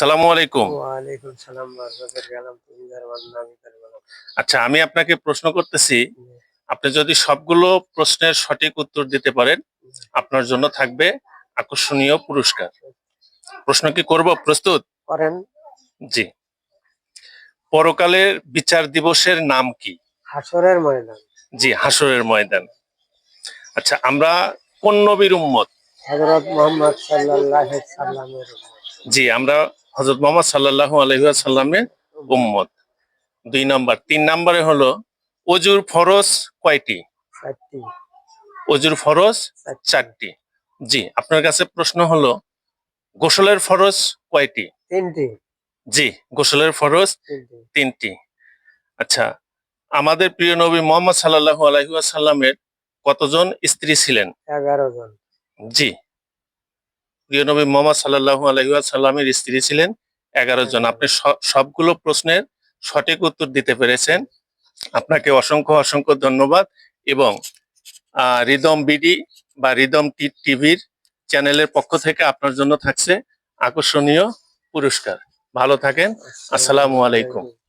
সালামু আলাইকুম। ওয়ালাইকুম সালাম আচ্ছা আমি আপনাকে প্রশ্ন করতেছি আপনি যদি সবগুলো প্রশ্নের সঠিক উত্তর দিতে পারেন আপনার জন্য থাকবে আকর্ষণীয় পুরস্কার। প্রশ্ন কি করব? প্রস্তুত? করেন। জি। পরকালের বিচার দিবসের নাম কি? হাসরের ময়দান। জি হাসরের ময়দান। আচ্ছা আমরা কোন নবীর উম্মত। হযরত মুহাম্মদ সাল্লাল্লাহু সাল্লামের জি আমরা হজরত মোহাম্মদ সাল্লাল্লাহু আলাইহি সাল্লামের উম্মত। দুই নাম্বার। তিন নম্বরে হলো অজুর ফরজ কয়টি? অজুর ফরজ চারটি। জি আপনার কাছে প্রশ্ন হলো গোসলের ফরজ কয়টি? তিনটি। জি গোসলের ফরজ তিনটি। আচ্ছা আমাদের প্রিয় নবী মোহাম্মদ সাল্লাল্লাহু আলাইহি সাল্লামের কতজন স্ত্রী ছিলেন? এগারো জন। জি প্রিয় নবী মোহাম্মদ সাল্লাল্লাহু আলাইহি সাল্লামের স্ত্রী ছিলেন এগারো জন। আপনি সবগুলো প্রশ্নের সঠিক উত্তর দিতে পেরেছেন। আপনাকে অসংখ্য অসংখ্য ধন্যবাদ এবং আহ, রিদম বিডি বা রিদম টি- টিভির চ্যানেলের পক্ষ থেকে আপনার জন্য থাকছে আকর্ষণীয় পুরস্কার। ভালো থাকেন। আসসালামু আলাইকুম।